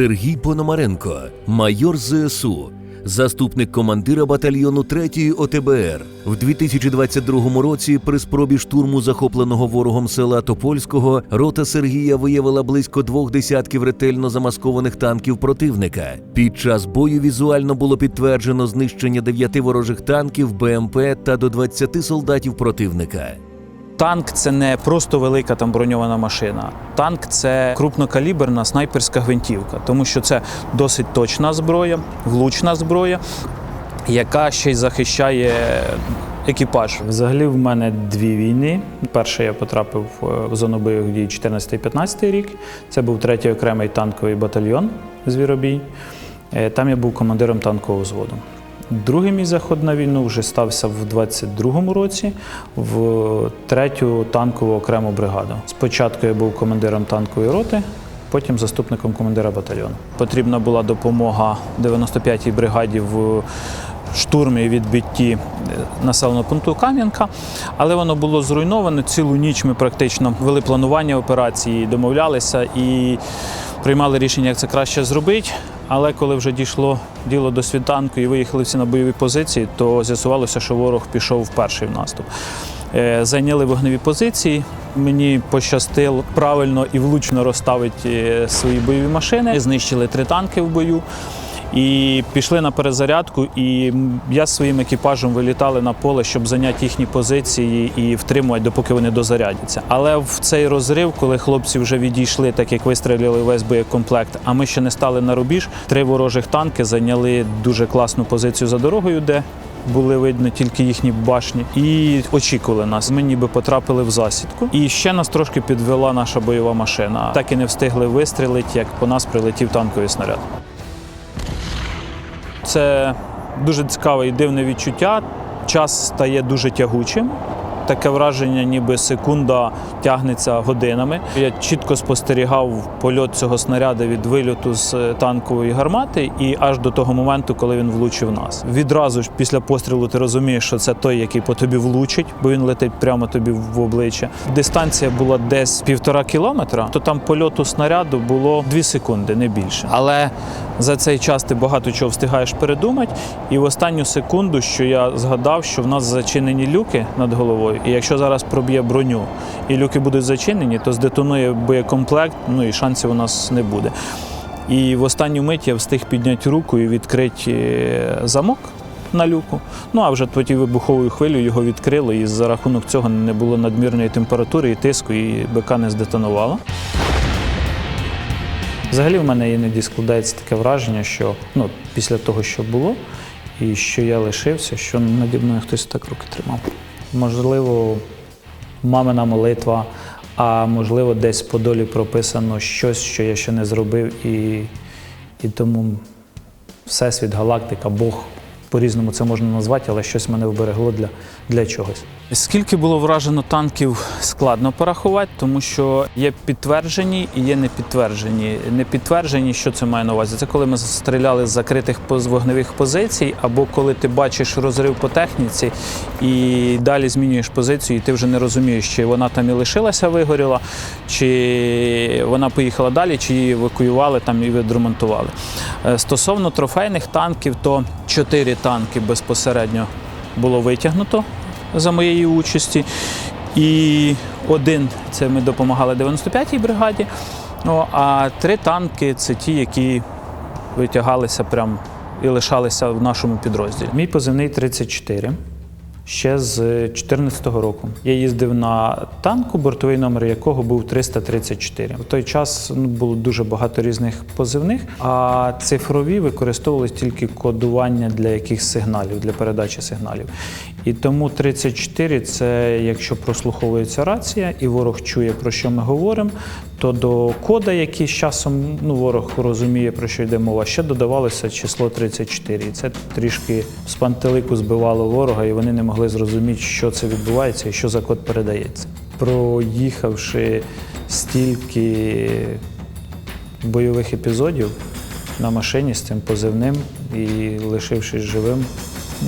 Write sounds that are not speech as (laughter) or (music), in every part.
Сергій Пономаренко, майор ЗСУ, заступник командира батальйону 3-ї ОТБР. В 2022 році при спробі штурму захопленого ворогом села Топольського рота Сергія виявила близько двох десятків ретельно замаскованих танків противника. Під час бою візуально було підтверджено знищення дев'яти ворожих танків, БМП та до 20 солдатів противника. Танк це не просто велика там броньована машина. Танк це крупнокаліберна снайперська гвинтівка, тому що це досить точна зброя, влучна зброя, яка ще й захищає екіпаж. Взагалі в мене дві війни. Перша я потрапив е, в зону бойових дій 14-15 рік. Це був третій окремий танковий батальйон Звіробій. Е, Там я був командиром танкового взводу. Другий мій заход на війну вже стався в 22-му році в третю танкову окрему бригаду. Спочатку я був командиром танкової роти, потім заступником командира батальйону. Потрібна була допомога 95-й бригаді в штурмі відбитті е, населеного пункту Кам'янка, але воно було зруйновано. Цілу ніч ми практично вели планування операції, домовлялися і приймали рішення, як це краще зробити. Але коли вже дійшло діло до світанку і виїхали всі на бойові позиції, то з'ясувалося, що ворог пішов в перший в наступ. Е, Зайняли вогневі позиції. Мені пощастило правильно і влучно розставити е, свої бойові машини. Знищили три танки в бою. І пішли на перезарядку, і я з своїм екіпажем вилітали на поле, щоб зайняти їхні позиції і втримувати, допоки вони дозарядяться. Але в цей розрив, коли хлопці вже відійшли, так як вистрілили весь боєкомплект, а ми ще не стали на рубіж, три ворожих танки зайняли дуже класну позицію за дорогою, де були видно тільки їхні башні, і очікували нас. Ми ніби потрапили в засідку. І ще нас трошки підвела наша бойова машина. Так і не встигли вистрілити, як по нас прилетів танковий снаряд. Це дуже цікаве і дивне відчуття. Час стає дуже тягучим. Таке враження, ніби секунда тягнеться годинами. Я чітко спостерігав польот цього снаряду від вильоту з танкової гармати і аж до того моменту, коли він влучив нас. Відразу ж після пострілу ти розумієш, що це той, який по тобі влучить, бо він летить прямо тобі в обличчя. Дистанція була десь півтора кілометра, то там польоту снаряду було дві секунди, не більше. Але за цей час ти багато чого встигаєш передумати. І в останню секунду, що я згадав, що в нас зачинені люки над головою, і якщо зараз проб'є броню і люки будуть зачинені, то здетонує боєкомплект, ну і шансів у нас не буде. І в останню мить я встиг підняти руку і відкрити е, замок на люку. Ну а вже тоді вибуховою хвилею його відкрило, і за рахунок цього не було надмірної температури і тиску, і БК не здетонувало. Взагалі в мене іноді складається таке враження, що ну, після того, що було, і що я лишився, що наді мною хтось так руки тримав. Можливо, мамина молитва, а можливо, десь по долі прописано щось, що я ще не зробив, і, і тому Всесвіт, галактика, Бог. По-різному це можна назвати, але щось мене вберегло для, для чогось. Скільки було вражено танків, складно порахувати, тому що є підтверджені і є непідтверджені. Непідтверджені, що це має на увазі? Це коли ми стріляли з закритих вогневих позицій, або коли ти бачиш розрив по техніці і далі змінюєш позицію, і ти вже не розумієш, чи вона там і лишилася, вигоріла, чи вона поїхала далі, чи її евакуювали там і відремонтували. Е, Стосовно трофейних танків, то чотири танки безпосередньо було витягнуто за моєї участі. І один це ми допомагали 95-й бригаді. Ну, а три танки це ті, які витягалися прямо і лишалися в нашому підрозділі. Мій позивний 34. Ще з 2014 року я їздив на танку, бортовий номер якого був 334. В той час ну, було дуже багато різних позивних, а цифрові використовувалися тільки кодування для якихось сигналів, для передачі сигналів. І тому 34 це якщо прослуховується рація, і ворог чує, про що ми говоримо, то до кода, який з часом ну, ворог розуміє, про що йде мова, ще додавалося число 34. І це трішки з пантелику збивало ворога, і вони не могли зрозуміти, що це відбувається і що за код передається. Проїхавши стільки бойових епізодів на машині з цим позивним і лишившись живим,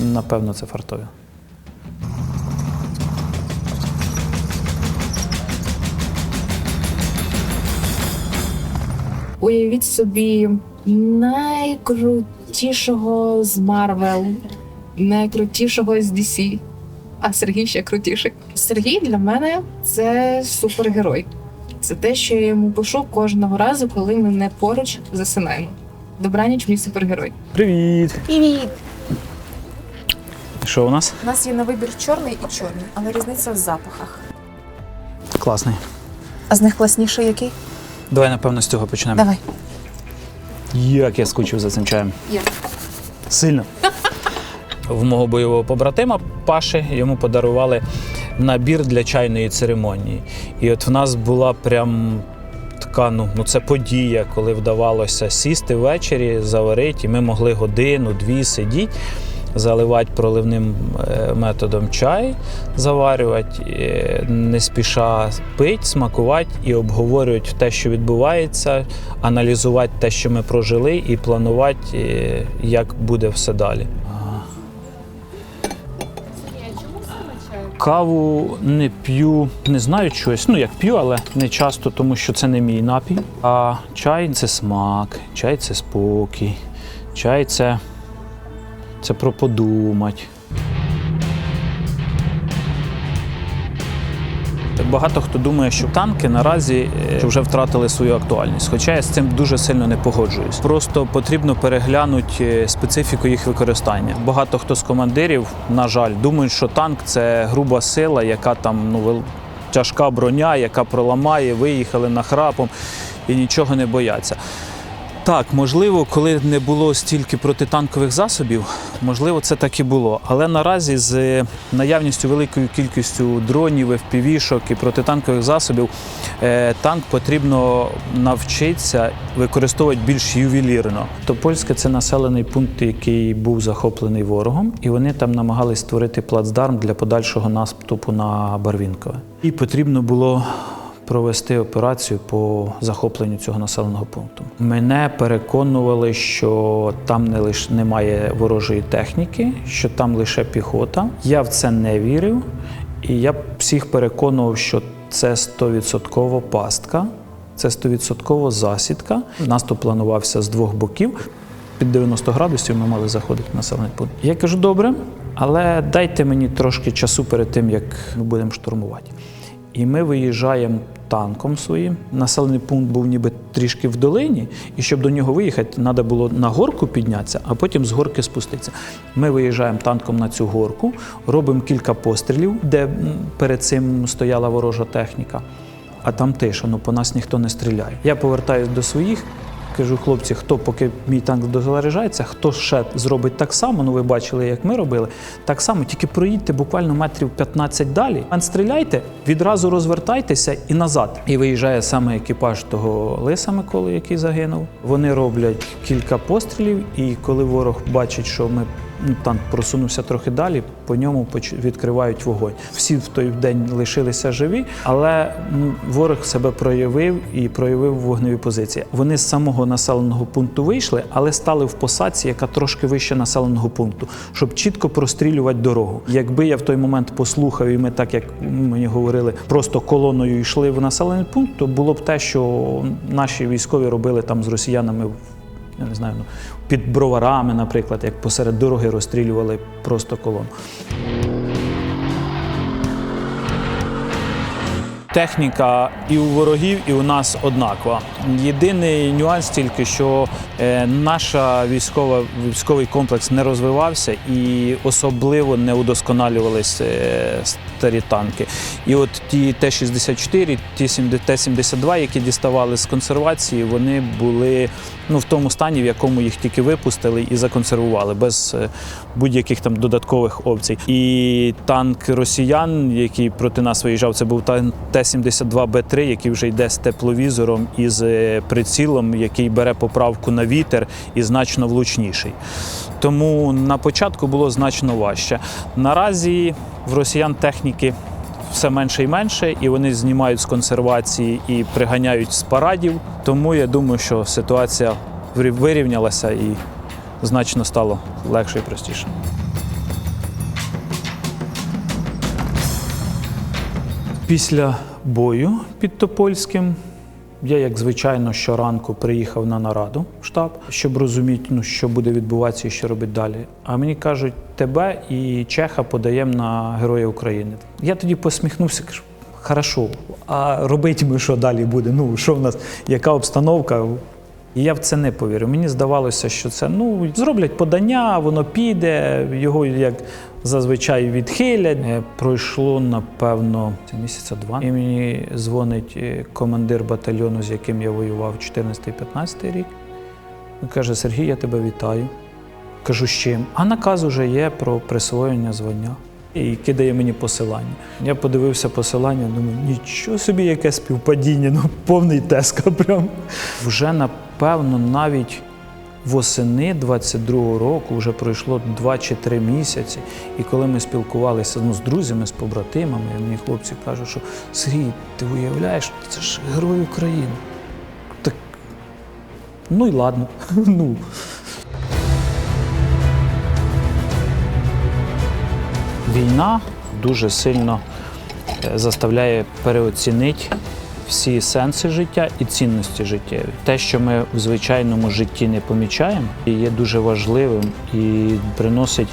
напевно, це фартові. Уявіть собі найкрутішого з Марвел, найкрутішого з DC, а Сергій ще крутіший. Сергій для мене це супергерой. Це те, що я йому пишу кожного разу, коли ми не поруч засинаємо. Добраніч, мій супергерой. Привіт! Привіт! Що у нас? У нас є на вибір чорний і чорний, але різниця в запахах. Класний. А з них класніший який? Давай, напевно, з цього почнемо. Давай. Як я скучив за цим чаєм. Я. Сильно. (laughs) В мого бойового побратима Паші йому подарували набір для чайної церемонії. І от в нас була прям така, ну, ну це подія, коли вдавалося сісти ввечері, заварити, і ми могли годину-дві сидіти. Заливати проливним е, методом чай, заварювати, е, не спіша пити, смакувати і обговорювати те, що відбувається, аналізувати те, що ми прожили, і планувати, е, як буде все далі. Каву не п'ю, не знаю чогось. Ну як п'ю, але не часто, тому що це не мій напій. А чай це смак, чай це спокій, чай це, це про подумати. Багато хто думає, що танки наразі е, вже втратили свою актуальність, хоча я з цим дуже сильно не погоджуюсь. Просто потрібно переглянути е, специфіку їх використання. Багато хто з командирів, на жаль, думають, що танк це груба сила, яка там ну тяжка броня, яка проламає, виїхали нахрапом і нічого не бояться. Так, можливо, коли не було стільки протитанкових засобів, можливо, це так і було. Але наразі з наявністю великою кількістю дронів, FPV-шок і протитанкових засобів, е, танк потрібно навчитися використовувати більш ювелірно. Топольське це населений пункт, який був захоплений ворогом, і вони там намагались створити плацдарм для подальшого наступу на Барвінкове. І потрібно було провести операцію по захопленню цього населеного пункту. Мене переконували, що там не лише немає ворожої техніки, що там лише піхота. Я в це не вірив, і я всіх переконував, що це 100% пастка, це 100% засідка. Наступ планувався з двох боків. Під 90 градусів ми мали заходити в населений пункт. Я кажу, добре, але дайте мені трошки часу перед тим, як ми будемо штурмувати. І ми виїжджаємо танком своїм. Населений пункт був ніби трішки в долині, і щоб до нього виїхати, треба було на горку піднятися, а потім з горки спуститися. Ми виїжджаємо танком на цю горку, робимо кілька пострілів, де перед цим стояла ворожа техніка. А там тиша, ну по нас ніхто не стріляє. Я повертаюся до своїх. Кажу, хлопці, хто поки мій танк дозаряджається, хто ще зробить так само, ну ви бачили, як ми робили, так само, тільки проїдьте буквально метрів 15 далі, стріляйте, відразу розвертайтеся і назад. І виїжджає саме екіпаж того Лиса Миколи, який загинув. Вони роблять кілька пострілів, і коли ворог бачить, що ми танк просунувся трохи далі, по ньому відкривають вогонь. Всі в той день лишилися живі, але ворог себе проявив і проявив вогневі позиції. Вони з самого населеного пункту вийшли, але стали в посадці, яка трошки вище населеного пункту, щоб чітко прострілювати дорогу. Якби я в той момент послухав, і ми, так як мені говорили, просто колоною йшли в населений пункт, то було б те, що наші військові робили там з росіянами я не знаю, ну, під броварами, наприклад, як посеред дороги розстрілювали просто колону. Техніка і у ворогів, і у нас однакова. Єдиний нюанс тільки, що е, військова військовий комплекс не розвивався і особливо не удосконалювались е, старі танки. І от ті Т-64, ті Т-72, які діставали з консервації, вони були ну, в тому стані, в якому їх тільки випустили і законсервували, без е, будь-яких там додаткових опцій. І танк росіян, який проти нас виїжджав, це був танк Т-72Б3, який вже йде з тепловізором і з е, прицілом, який бере поправку на вітер і значно влучніший. Тому на початку було значно важче. Наразі в росіян техніки все менше і менше, і вони знімають з консервації і приганяють з парадів. Тому я думаю, що ситуація вирівнялася і значно стало легше і простіше. Після бою під Топольським Я, як звичайно, щоранку приїхав на нараду в штаб, щоб розуміти, ну, що буде відбуватися і що робити далі. А мені кажуть, тебе і Чеха подаємо на Героя України. Я тоді посміхнувся, кажу, хорошо, а робити ми що далі буде? Ну, що в нас, яка обстановка? І я в це не повірив. Мені здавалося, що це ну зроблять подання, воно піде, його як зазвичай відхилять. Е, Пройшло напевно місяця два. І мені дзвонить е, командир батальйону, з яким я воював 14-15 рік. Він каже: Сергій, я тебе вітаю. Кажу, з чим? А наказ уже є про присвоєння звання. І кидає мені посилання. Я подивився посилання, думаю, нічого собі, яке співпадіння, ну повний теска. (laughs) Прям. Вже напевно навіть восени 22-го року вже пройшло 2 чи 3 місяці. І коли ми спілкувалися ну, з друзями, з побратимами, мені хлопці кажуть, що Сергій, ти уявляєш, це ж герой України. Так, ну і ладно. (laughs) ну. Війна дуже сильно е, заставляє переоцінити всі сенси життя і цінності життєві. Те, що ми в звичайному житті не помічаємо, є дуже важливим і приносить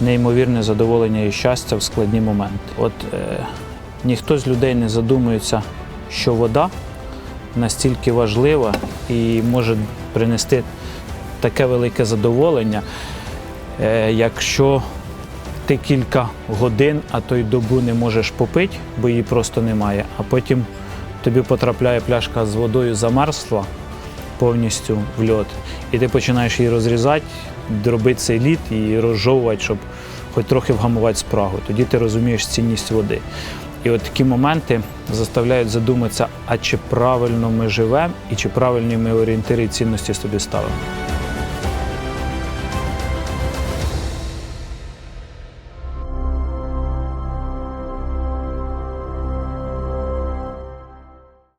неймовірне задоволення і щастя в складні моменти. От е, ніхто з людей не задумується, що вода настільки важлива і може принести таке велике задоволення, е, якщо ти кілька годин, а то й добу не можеш попити, бо її просто немає. А потім тобі потрапляє пляшка з водою замерзла повністю в льод, і ти починаєш її розрізати, дробити цей лід і розжовувати, щоб хоч трохи вгамувати спрагу. Тоді ти розумієш цінність води. І от такі моменти заставляють задуматися, а чи правильно ми живемо і чи правильні ми орієнтири і цінності собі ставимо.